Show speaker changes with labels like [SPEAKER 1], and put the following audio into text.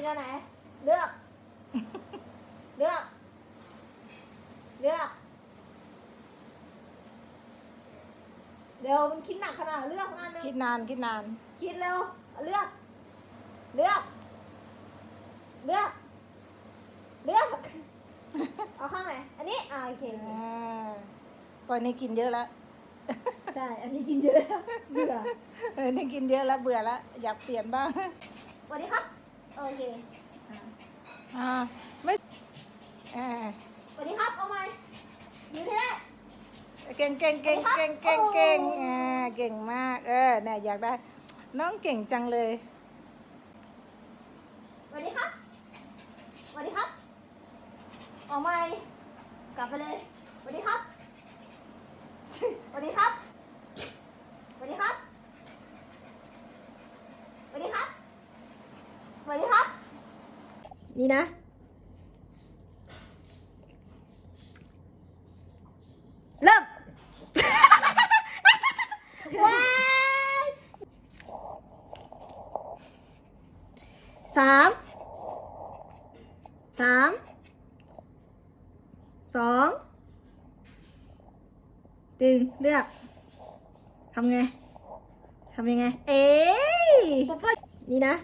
[SPEAKER 1] นอันไหน เลือก เลือก เลือก เดี๋ยวมันคิดหนักขนาดเลือกอันหนึง
[SPEAKER 2] คิดนานคิดนาน
[SPEAKER 1] คิดเร็ว เลือก เลือก เลือก เลือก เอาข้างไหน อันนี้อ่าโอเค
[SPEAKER 2] อ่าปล่อยนี่กินเยอะแล้ว
[SPEAKER 1] ใช่ อันนี้กินเยอะแล้วเบื่อ
[SPEAKER 2] เออนี่กินเยอะแล้วเบื่อแล้วอยากเปลี่ยนบ้าง
[SPEAKER 1] สวัสดีครับ โอเคอ่า
[SPEAKER 2] อ่าไม่อ่า
[SPEAKER 1] สวัสดีครับ เอาไหมยืนให้ได้
[SPEAKER 2] เก่งเก่งเก่งเก่งเก่งเก่งอ่าเก่งมาก เออเนี่ยอยากได้ น้องเก่งจังเลย
[SPEAKER 1] สวัสดีครับสวัสดีครับ ออกไหมกลับไปเลย สวัสดีครับ สวัสดีครับ สวัสดีครับ สวัสดีครับ สวัสดีครับ นี่นะ เริ่ม ว้ายสามสามสองดึงเลือกทำไงทำยังไง เอ้ยนี่นะ